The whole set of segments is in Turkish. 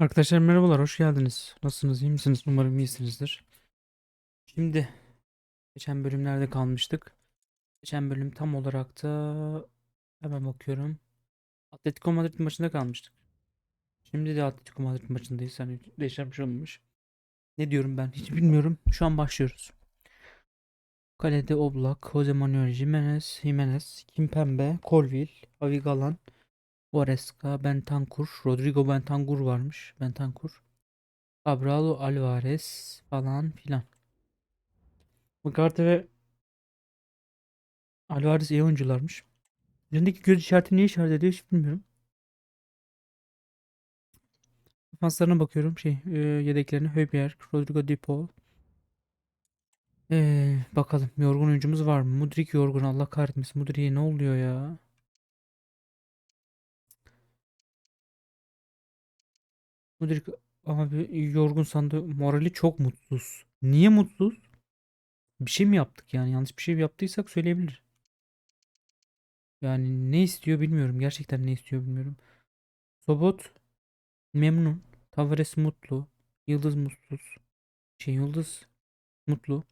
Arkadaşlar merhabalar, hoş geldiniz. Nasılsınız, iyi misiniz? Umarım iyisinizdir. Şimdi geçen bölümlerde kalmıştık. Geçen bölüm tam olarak da hemen bakıyorum. Atletico Madrid maçında kalmıştık. Şimdi de Atletico Madrid maçındayız. Hani değişen şey olmamış. Ne diyorum ben hiç bilmiyorum. Şu an başlıyoruz. Kalede Oblak, Jose Manuel Jimenez, Jimenez, Kimpembe, Colville, Avigalan, Goretzka, Bentancur, Rodrigo Bentancur varmış. Bentancur. Cabral Alvarez falan filan. Ugarte ve Alvarez iyi oyuncularmış. Üzerindeki göz işareti niye işaret ediyor hiç bilmiyorum. Defanslarına bakıyorum. Şey, e, yedeklerine Højbjerg, Rodrigo De Paul. E, bakalım yorgun oyuncumuz var mı? Mudrik yorgun Allah kahretmesin. Mudrik'e ne oluyor ya? Mudrik abi yorgun sandı. Morali çok mutsuz. Niye mutsuz? Bir şey mi yaptık yani? Yanlış bir şey yaptıysak söyleyebilir. Yani ne istiyor bilmiyorum. Gerçekten ne istiyor bilmiyorum. Sobot memnun. Tavares mutlu. Yıldız mutsuz. Şey Yıldız mutlu.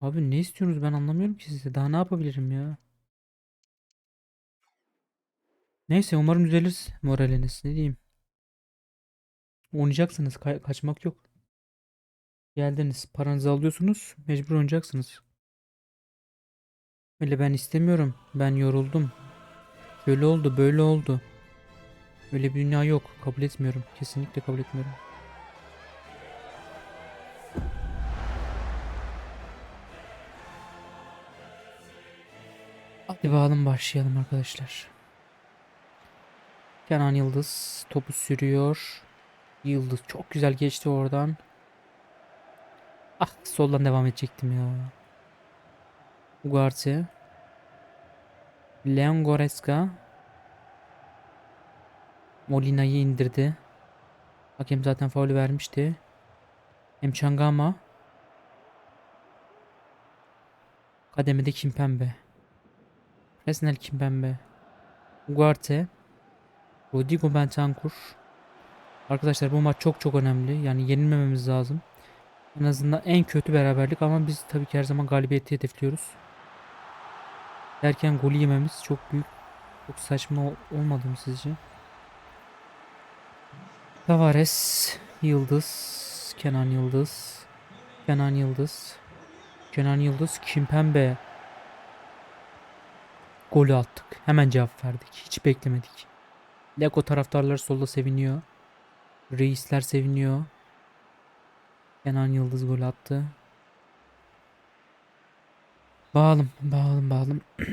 Abi ne istiyorsunuz ben anlamıyorum ki size. Daha ne yapabilirim ya? Neyse umarım düzelir moraliniz. Ne diyeyim. Oynayacaksınız. ka- kaçmak yok. Geldiniz. Paranızı alıyorsunuz. Mecbur oynayacaksınız. Öyle ben istemiyorum. Ben yoruldum. Şöyle oldu, böyle oldu. Öyle bir dünya yok. Kabul etmiyorum. Kesinlikle kabul etmiyorum. Hadi bakalım başlayalım arkadaşlar. Kenan Yıldız topu sürüyor. Yıldız çok güzel geçti oradan. Ah soldan devam edecektim ya. Ugarte. Leon Goretzka. Molina'yı indirdi. Hakem zaten faulü vermişti. Hem Çangama. Kademede Kimpembe. Resnel Kimpembe. Ugarte. Rodrigo Bentancur. Arkadaşlar bu maç çok çok önemli. Yani yenilmememiz lazım. En azından en kötü beraberlik ama biz tabii ki her zaman galibiyeti hedefliyoruz. Derken golü yememiz çok büyük, çok saçma ol- olmadı mı sizce? Tavares, Yıldız, Kenan Yıldız, Kenan Yıldız, Kenan Yıldız, Kimpembe. Golü attık. Hemen cevap verdik. Hiç beklemedik. Lego taraftarları solda seviniyor. Reisler seviniyor. Kenan Yıldız gol attı. Bağalım, bağalım, bağalım.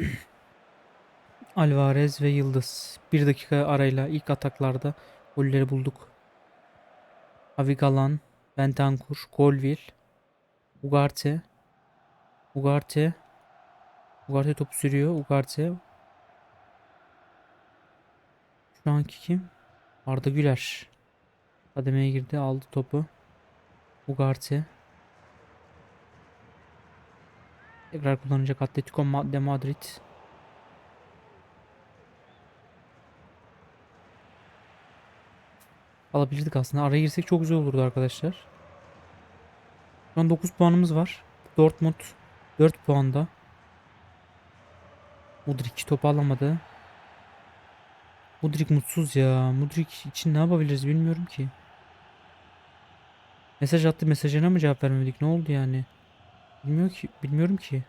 Alvarez ve Yıldız. Bir dakika arayla ilk ataklarda golleri bulduk. Avigalan, Bentancur, Colville, Ugarte. Ugarte. Ugarte topu sürüyor. Ugarte. Şu anki kim? Arda Güler. Kademeye girdi, aldı topu. Ugarte. Tekrar kullanacak Atletico de Madrid. Alabilirdik aslında. Araya girsek çok güzel olurdu arkadaşlar. Şu an 9 puanımız var. Dortmund 4 puanda. Mudrik topu alamadı. Mudrik mutsuz ya. Mudrik için ne yapabiliriz bilmiyorum ki. Mesaj attı mesajına mı cevap vermedik? Ne oldu yani? Bilmiyor ki, bilmiyorum ki.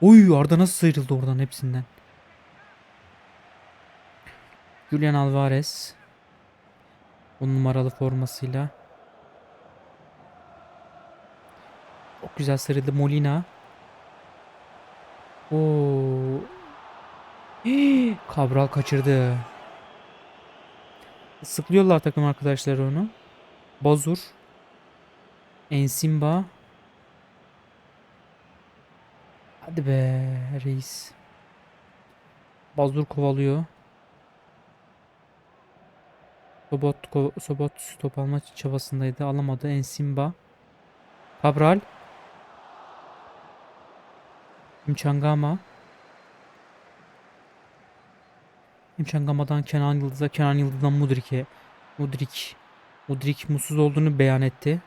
Oy Arda nasıl sıyrıldı oradan hepsinden. Julian Alvarez. 10 numaralı formasıyla. Çok güzel sıyrıldı Molina. Oo. Hii, Cabral kaçırdı. Sıklıyorlar takım arkadaşları onu. Bazur. Ensimba. Hadi be reis. Bazur kovalıyor. Sobot, ko- Sobot top alma çabasındaydı. Alamadı. Ensimba. Cabral. Mchangama. Emçangama'dan Kenan Yıldız'a, Kenan Yıldız'dan Mudrik'e. Mudrik. Mudrik mutsuz olduğunu beyan etti.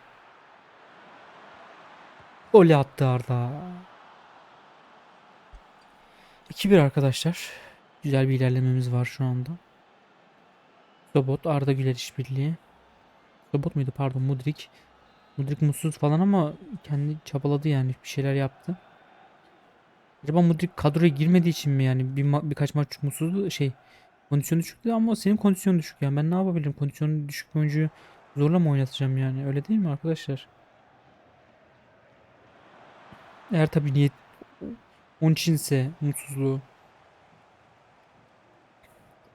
Gol attı Arda. 2-1 arkadaşlar. Güzel bir ilerlememiz var şu anda. Sobot, Arda Güler işbirliği. Sobot muydu pardon Mudrik. Mudrik mutsuz falan ama kendi çabaladı yani bir şeyler yaptı. Acaba Mudrik kadroya girmediği için mi yani bir ma- birkaç maç mutsuzdu şey kondisyonu düşüktü ama senin kondisyonun düşük yani ben ne yapabilirim kondisyonu düşük bir oyuncuyu zorla mı oynatacağım yani öyle değil mi arkadaşlar? Eğer tabii niyet onun içinse mutsuzluğu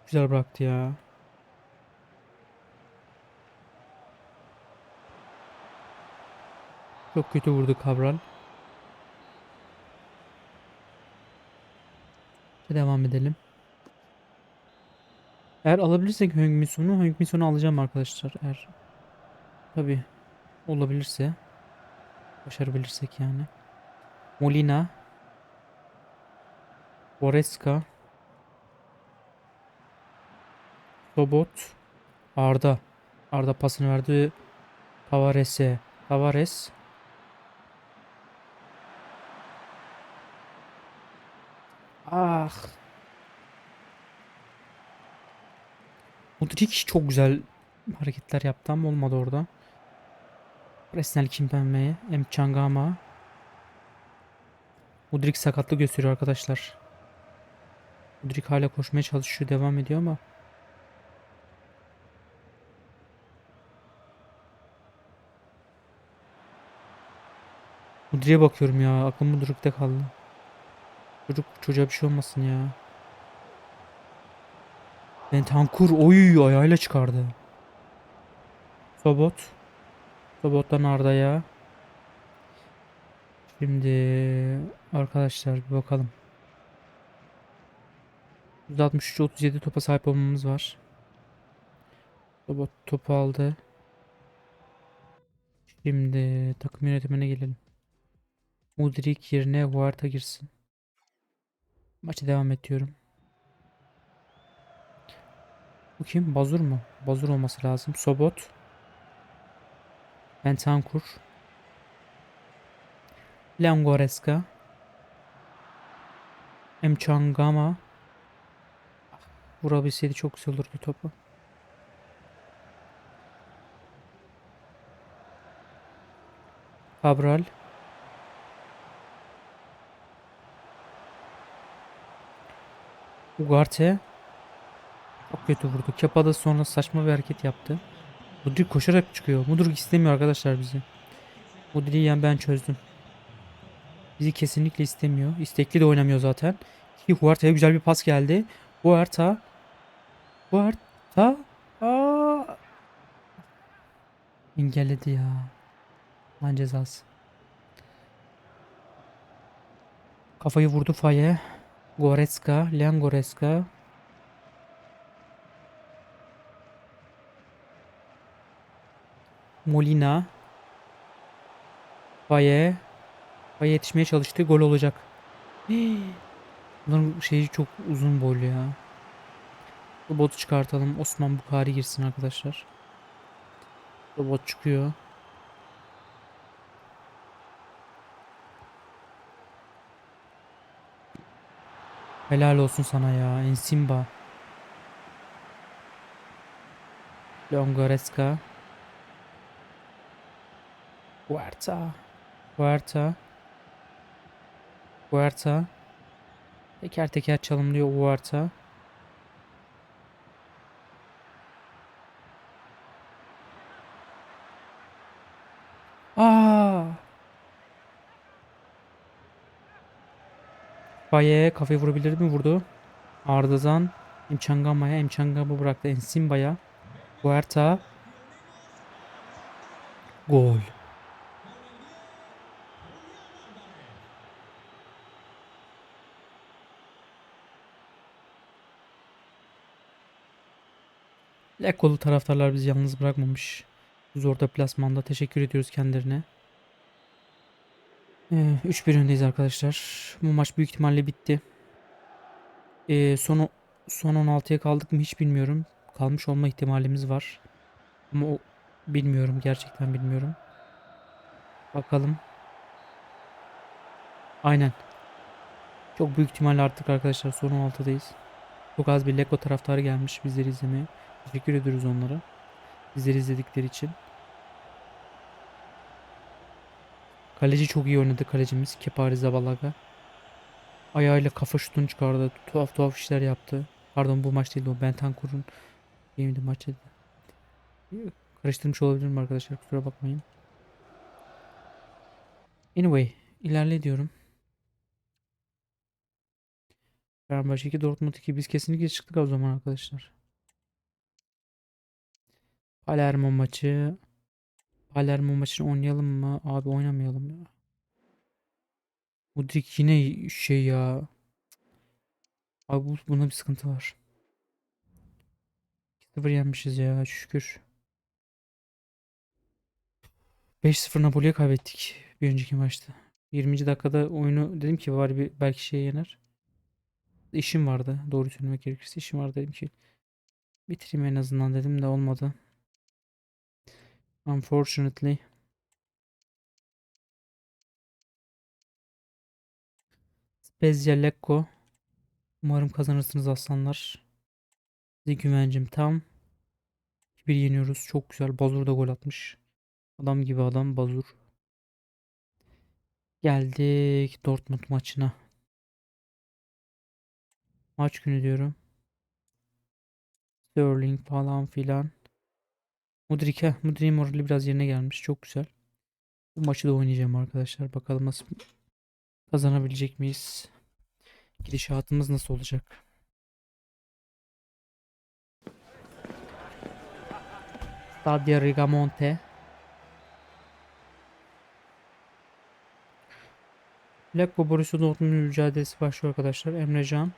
güzel bıraktı ya. Çok kötü vurdu Cabral. Devam edelim. Eğer alabilirsek Heung-min Heung-min Son'u alacağım arkadaşlar. Eğer. Tabi olabilirse başarabilirsek yani. Molina. Goretzka. Sobot. Arda. Arda pasını verdi. Tavares'e. Tavares. Ah Mudrik çok güzel hareketler yaptı ama olmadı orada. Resnel Kimpembe, Emchangama. Mudrik sakatlı gösteriyor arkadaşlar. Mudrik hala koşmaya çalışıyor, devam ediyor ama Mudrik'e bakıyorum ya. Aklım Mudrik'te kaldı. Çocuk çocuğa bir şey olmasın ya. Bentancur oy ayağıyla çıkardı. Sobot. Sobot'tan Arda'ya. Şimdi arkadaşlar bir bakalım. 163 37 topa sahip olmamız var. Sobot topu aldı. Şimdi takım yönetimine gelelim. Mudrik yerine Huerta girsin. Maça devam ediyorum. Bu kim? Bazur mu? Bazur olması lazım. Sobot. Bentancur. Langoreska. Emchangama. Vurabilseydi çok güzel olurdu topu. Cabral. Ugarte. Çok kötü vurdu. Kepa da sonra saçma bir hareket yaptı. Mudrik koşarak çıkıyor. Mudrik istemiyor arkadaşlar bizi. Mudrik'i yani ben çözdüm. Bizi kesinlikle istemiyor. İstekli de oynamıyor zaten. Ki Huerta'ya güzel bir pas geldi. Huerta. Huerta. Aa. Engelledi ya. Lan cezası. Kafayı vurdu Faye. Goretzka. Leon Goretzka. Molina. Faye. Faye yetişmeye çalıştı. Gol olacak. Hii. Bunların şeyi çok uzun boylu ya. Bu botu çıkartalım. Osman Bukari girsin arkadaşlar. Bu bot çıkıyor. Helal olsun sana ya. Ensimba. Leon Goretzka. Huerta. Huerta. Huerta. Teker teker çalımlıyor Huerta. Aa! Baye kafayı vurabilirdi mi? Vurdu. Arda'dan Emçangama'ya. Emçangama bıraktı Ensimba'ya. Huerta. Gol. Lekolu taraftarlar bizi yalnız bırakmamış. Zor deplasmanda teşekkür ediyoruz kendilerine. Ee, 3-1 öndeyiz arkadaşlar. Bu maç büyük ihtimalle bitti. Ee, sonu Son 16'ya kaldık mı hiç bilmiyorum. Kalmış olma ihtimalimiz var. Ama o bilmiyorum gerçekten bilmiyorum. Bakalım. Aynen. Çok büyük ihtimalle artık arkadaşlar son 16'dayız. Çok az bir Lego taraftarı gelmiş bizleri izlemeye. Teşekkür ediyoruz onlara. Bizleri izledikleri için. Kaleci çok iyi oynadı kalecimiz. Kepari Zabalaga. Ayağıyla kafa şutunu çıkardı. Tuhaf tuhaf işler yaptı. Pardon bu maç değildi o. Bentancur'un game'di maçıydı. Karıştırmış olabilirim arkadaşlar kusura bakmayın. Anyway ilerle diyorum. Fenerbahçe 2 Dortmund 2 biz kesinlikle çıktık o zaman arkadaşlar. Palermo maçı Palermo maçını oynayalım mı? Abi oynamayalım ya. Mudrik yine şey ya. Abi bu, buna bir sıkıntı var. 2-0 yenmişiz ya şükür. 5-0 Napoli'ye kaybettik bir önceki maçta. 20. dakikada oyunu dedim ki var bir belki şey yener. İşim vardı. Doğru söylemek gerekirse işim vardı dedim ki bitireyim en azından dedim de olmadı. Unfortunately. Spezia Lecco. Umarım kazanırsınız aslanlar. Size güvencim tam. 2-1 yeniyoruz. Çok güzel. Bazur da gol atmış. Adam gibi adam Bazur. Geldik Dortmund maçına. Maç günü diyorum. Sterling falan filan. Mudrik'e. Mudrik'in morali biraz yerine gelmiş. Çok güzel. Bu maçı da oynayacağım arkadaşlar. Bakalım nasıl kazanabilecek miyiz? Gidişatımız nasıl olacak? Stadio Rigamonte. Lecco Borussia Dortmund mücadelesi başlıyor arkadaşlar. Emrecan.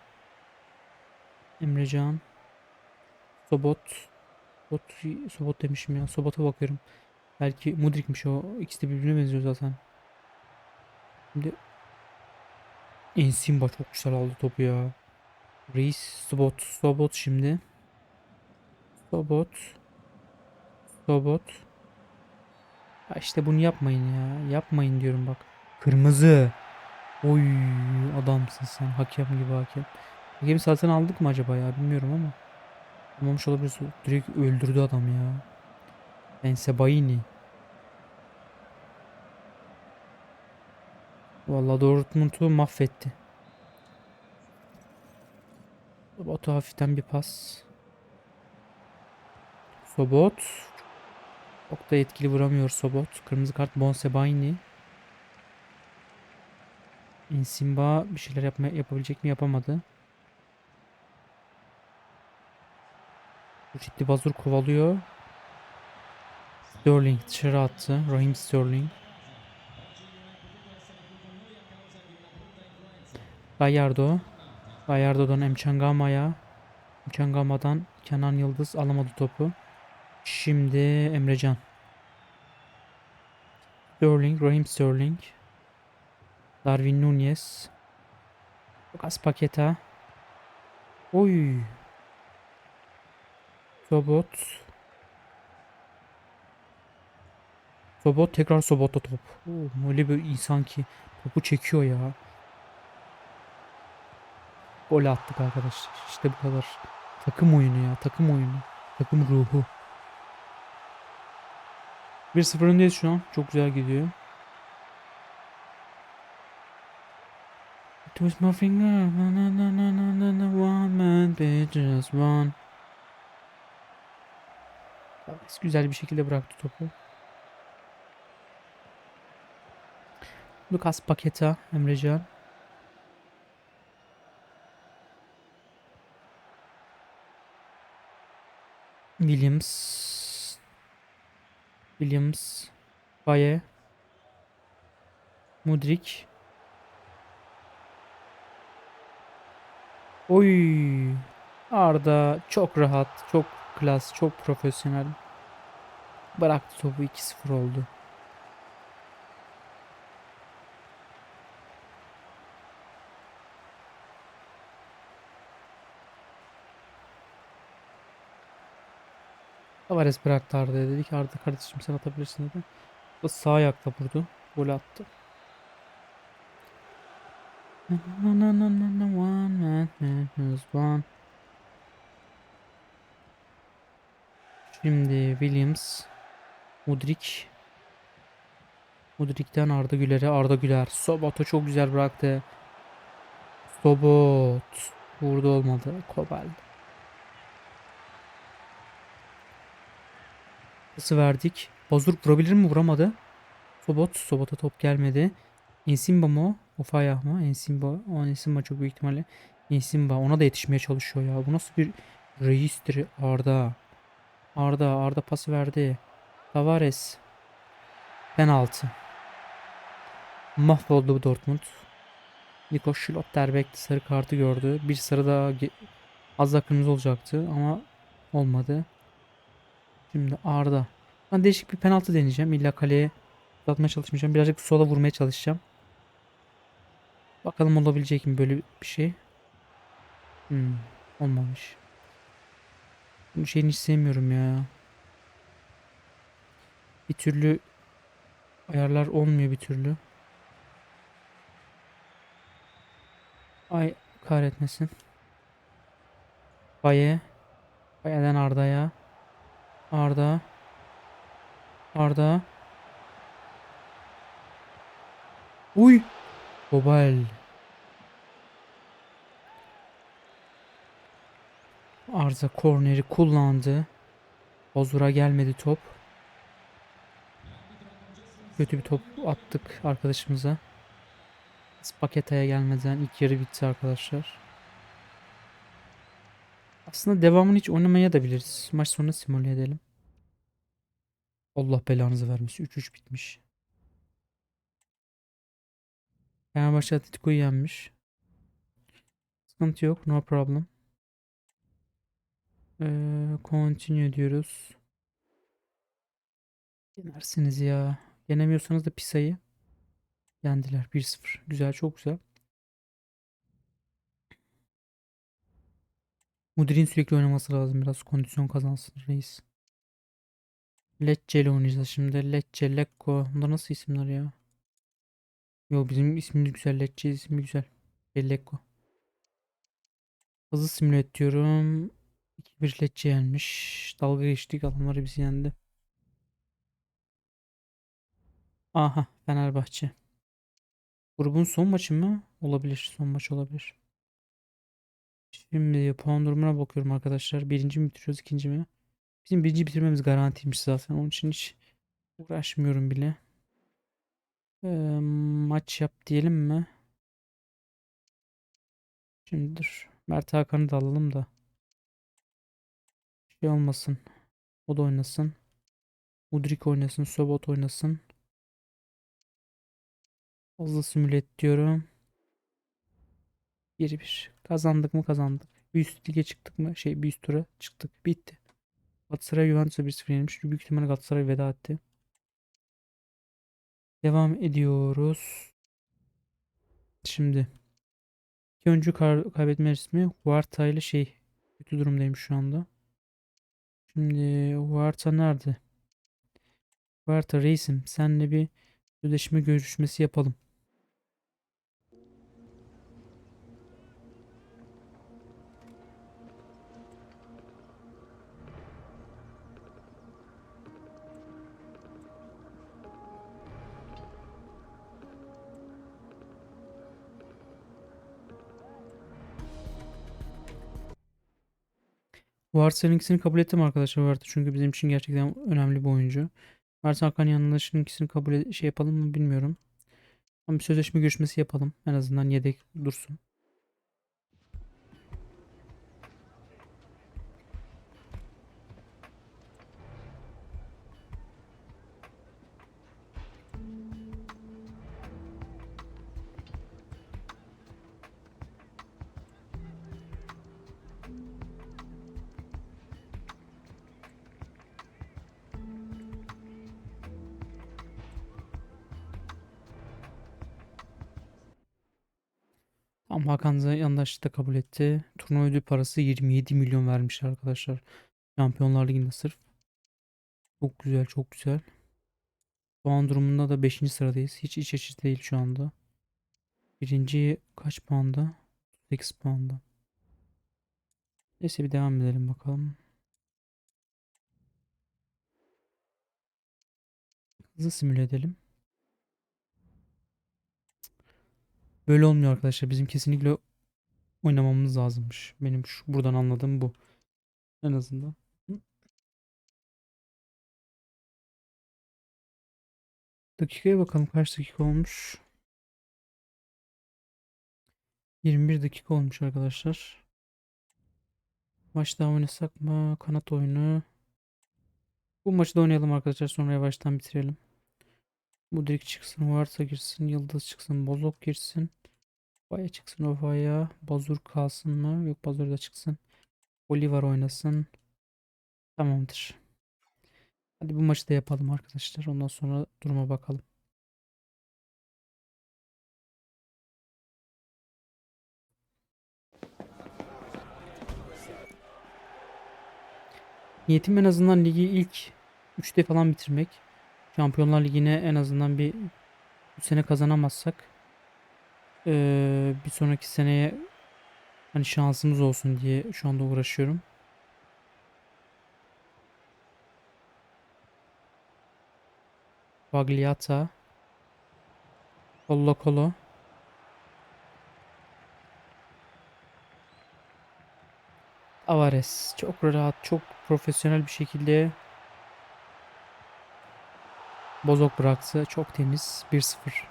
Emrecan. Sobot. Sobot, Sobot demişim ya. Sobot'a bakıyorum. Belki Mudrik'miş o. İkisi de birbirine benziyor zaten. Şimdi Ensimba çok güzel aldı topu ya. Reis Sobot. Sobot şimdi. Sobot. Sobot. Ya işte bunu yapmayın ya. Yapmayın diyorum bak. Kırmızı. Oy adamsın sen. Hakem gibi hakem. Hakemi satın aldık mı acaba ya bilmiyorum ama. Olmamış olabilir. Direkt öldürdü adam ya. Ensebaini. Vallahi Dortmund'u mahvetti. Batu hafiften bir pas. Sobot. Çok da etkili vuramıyor Sobot. Kırmızı kart Bonsebaini. Insimba bir şeyler yapma, yapabilecek mi yapamadı. Ciddi Bazur kovalıyor. Sterling dışarı attı. Raheem Sterling. Gallardo. Gallardo'dan Emçangama'ya. Emçangama'dan Kenan Yıldız alamadı topu. Şimdi Emrecan. Sterling, Raheem Sterling. Darwin Nunez. Lucas Paqueta. Oy. Sobot. Sobot tekrar Sobot'ta top. Oo, öyle bir insan ki topu çekiyor ya. Gol attık arkadaşlar. İşte bu kadar. Takım oyunu ya. Takım oyunu. Takım ruhu. 1-0 öndeyiz şu an. Çok güzel gidiyor. Twist my finger. Na na na na na na one man just one. Güzel bir şekilde bıraktı topu. Lucas Paqueta, Emrecan. Williams. Williams. Baye. Mudrik. Oy. Arda çok rahat, çok klas, çok profesyonel. Bıraktı topu 2-0 oldu. Tavares bıraktı Arda'ya dedi ki Arda kardeşim sen atabilirsin dedi. O sağ ayakla vurdu. Gol attı. one man, man, man, man, Şimdi Williams, Mudrik. Mudrik'ten Arda Güler'e Arda Güler. Sobot'u çok güzel bıraktı. Sobot. Vurdu olmadı. Kobel. Pası verdik. Bazur vurabilir mi? Vuramadı. Sobot. Sobot'a top gelmedi. Ensimba mı o? Ofaya mı? Ensimba. O Ensimba çok büyük ihtimalle. Ensimba. Ona da yetişmeye çalışıyor ya. Bu nasıl bir reistir Arda. Arda. Arda pası verdi. Tavares. Penaltı. Mahvoldu bu Dortmund. Nico Schlotterbeck sarı kartı gördü. Bir sarı daha az da kırmızı olacaktı ama olmadı. Şimdi Arda. Ben değişik bir penaltı deneyeceğim. İlla kaleye uzatmaya çalışmayacağım. Birazcık sola vurmaya çalışacağım. Bakalım olabilecek mi böyle bir şey. Hmm, olmamış. Bu şeyini hiç sevmiyorum ya. Bir türlü ayarlar olmuyor bir türlü. Ay kahretmesin. Baye. Baye'den Arda'ya. Arda. Arda. Uy. Kobel. Arda korneri kullandı. Bozura gelmedi top. Kötü bir top attık arkadaşımıza. Spaketa'ya gelmeden ilk yarı bitti arkadaşlar. Aslında devamını hiç oynamaya da biliriz. Maç sonu simüle edelim. Allah belanızı vermesin. 3-3 bitmiş. Fenerbahçe Atletico'yu yenmiş. Sıkıntı yok. No problem. Continue diyoruz. Yenersiniz ya. Yenemiyorsanız da Pisa'yı yendiler. 1-0. Güzel. Çok güzel. Mudir'in sürekli oynaması lazım. Biraz kondisyon kazansın reis. Lecce ile oynayacağız şimdi. Lecce, Lecco. Bunlar nasıl isimler ya? Yo bizim ismimiz güzel. Lecce ismi güzel. Lecco. Hızlı simüle et diyorum. 2-1 Lecce yenmiş. Dalga geçtik. Adamları bizi yendi. Aha Fenerbahçe. Grubun son maçı mı? Olabilir. Son maç olabilir. Şimdi puan durumuna bakıyorum arkadaşlar. Birinci mi bitiriyoruz, ikinci mi? Bizim birinci bitirmemiz garantiymiş zaten. Onun için hiç uğraşmıyorum bile. Ee, maç yap diyelim mi? Şimdi dur. Mert Hakan'ı da alalım da. Şey olmasın. O da oynasın. Udrik oynasın. Sobot oynasın. Hızlı simüle et diyorum. 1-1. Kazandık mı kazandık. Bir üst lige çıktık mı? Şey bir üst tura çıktık. Bitti. Galatasaray Juventus'a 1-0 yenilmiş. Büyük ihtimalle Galatasaray veda etti. Devam ediyoruz. Şimdi. İki oyuncu kaybetme resmi. Huerta ile şey. Kötü durumdayım şu anda. Şimdi Huerta nerede? Huerta reisim. Seninle bir sözleşme görüşmesi yapalım. Varsay'ın ikisini kabul ettim arkadaşlar Varta çünkü bizim için gerçekten önemli bir oyuncu. Varsa Hakan yanlışın ikisini kabul e- şey yapalım mı bilmiyorum. Ama bir sözleşme görüşmesi yapalım. En azından yedek dursun. Hakan da kabul etti. Turnuva ödül parası 27 milyon vermiş arkadaşlar. Şampiyonlar Ligi'nde sırf. Çok güzel, çok güzel. Puan durumunda da 5. sıradayız. Hiç iç açıcı değil şu anda. Birinci kaç puanda? 8 puanda. Neyse bir devam edelim bakalım. Hızlı simüle edelim. Böyle olmuyor arkadaşlar. Bizim kesinlikle oynamamız lazımmış. Benim şu buradan anladığım bu. En azından. Dakikaya bakalım kaç dakika olmuş. 21 dakika olmuş arkadaşlar. Maç daha oynasak mı? Kanat oyunu. Bu maçı da oynayalım arkadaşlar. Sonra yavaştan bitirelim. Mudrik çıksın. Varsa girsin. Yıldız çıksın. Bozok girsin. Baya çıksın Ova'ya. Bazur kalsın mı? Yok Bazur da çıksın. Oliver oynasın. Tamamdır. Hadi bu maçı da yapalım arkadaşlar. Ondan sonra duruma bakalım. Niyetim en azından ligi ilk 3'te falan bitirmek. Şampiyonlar Ligi'ne en azından bir bu sene kazanamazsak eee, bir sonraki seneye hani şansımız olsun diye şu anda uğraşıyorum. Bagliata Colo Colo Alvarez çok rahat, çok profesyonel bir şekilde bozok bıraktı. Çok temiz. 1-0.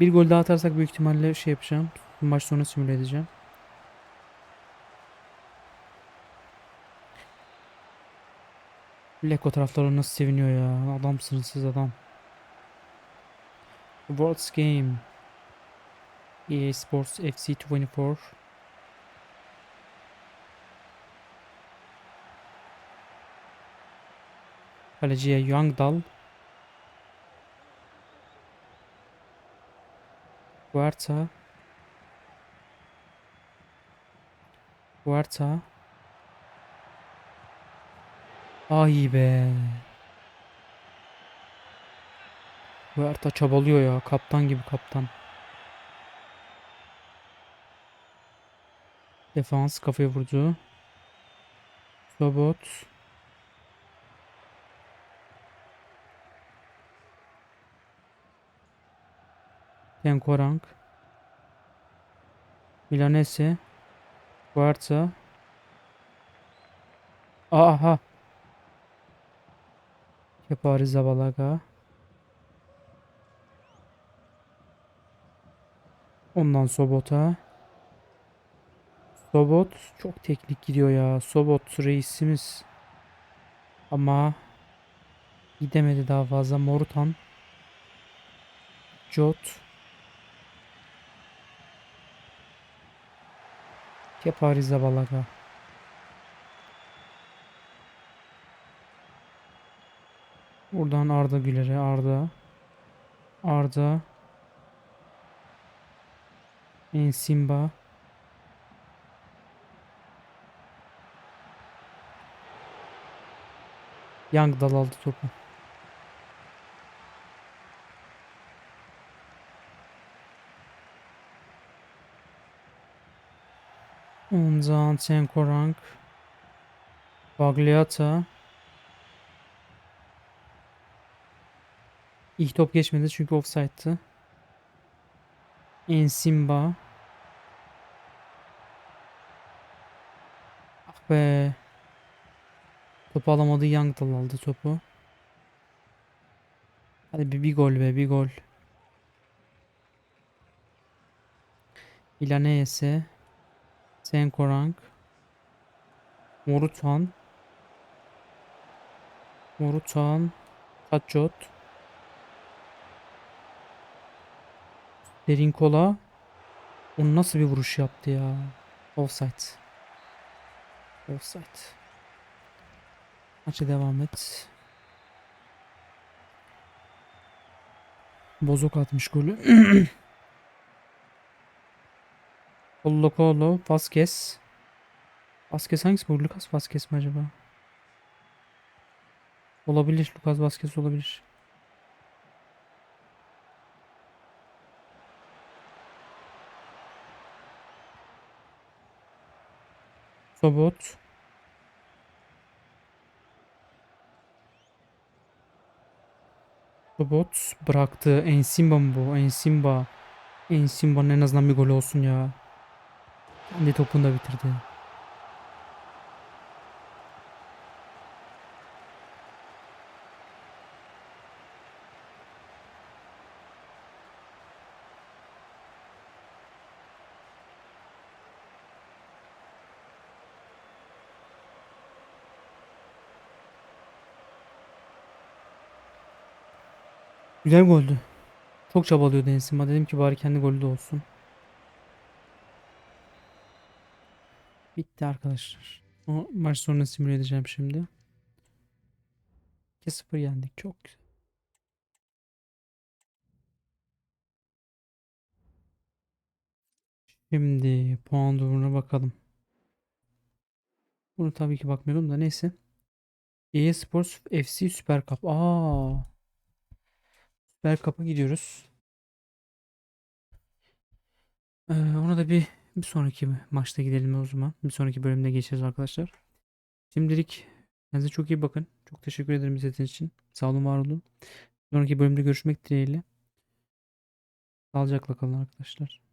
Bir gol daha atarsak büyük ihtimalle şey yapacağım. Maç sonu simüle edeceğim. Leko taraftarı nasıl seviniyor ya. Adamsınız siz adam. World's Game. EA Sports FC 24. Kaleciye Youngdal. Huerta. Huerta. Ay be. Huerta çabalıyor ya. Kaptan gibi kaptan. Defans kafaya vurdu. Sobot. Tenkorang. Milanese. Huerta. Aha. Kepari Zabalaga. Ondan Sobot'a. Sobot çok teknik gidiyor ya. Sobot reisimiz. Ama gidemedi daha fazla. Morutan. Jot. Kepari Zabalaga. Buradan Arda Güler'e Arda. Arda. Ensimba. Young dal aldı topu. Ondan Tenkorang. Bagliata. İlk top geçmedi çünkü offside'tı. Ensimba. Ah be. Topu alamadı. Young aldı topu. Hadi bir, bir gol be bir gol. Milanese. Senkorang. Morutan. Morutan. Kaçot. Derin kola. O nasıl bir vuruş yaptı ya? Offside. Offside. Maça devam et. Bozok atmış golü. Colo Colo. Vasquez. Vasquez hangisi bu? Lucas Vasquez mi acaba? Olabilir. Lucas Vazquez olabilir. Sobot. Sobot bıraktı. Ensimba mı bu? Ensimba. Ensimba'nın en azından bir golü olsun ya. Kendi topunu da bitirdi. Güzel goldü. Çok çabalıyordu Ensimba. Dedim ki bari kendi golü de olsun. Bitti arkadaşlar. O maç sonunu simüle edeceğim şimdi. 2-0 yendik. Çok güzel. Şimdi puan durumuna bakalım. Bunu tabii ki bakmıyorum da neyse. EA Sports FC Süper Cup. Aa. Süper Cup'a gidiyoruz. Ee, ona da bir bir sonraki maçta gidelim o zaman. Bir sonraki bölümde geçeriz arkadaşlar. Şimdilik kendinize çok iyi bakın. Çok teşekkür ederim izlediğiniz için. Sağ olun, var olun. Bir sonraki bölümde görüşmek dileğiyle. Sağlıcakla kalın arkadaşlar.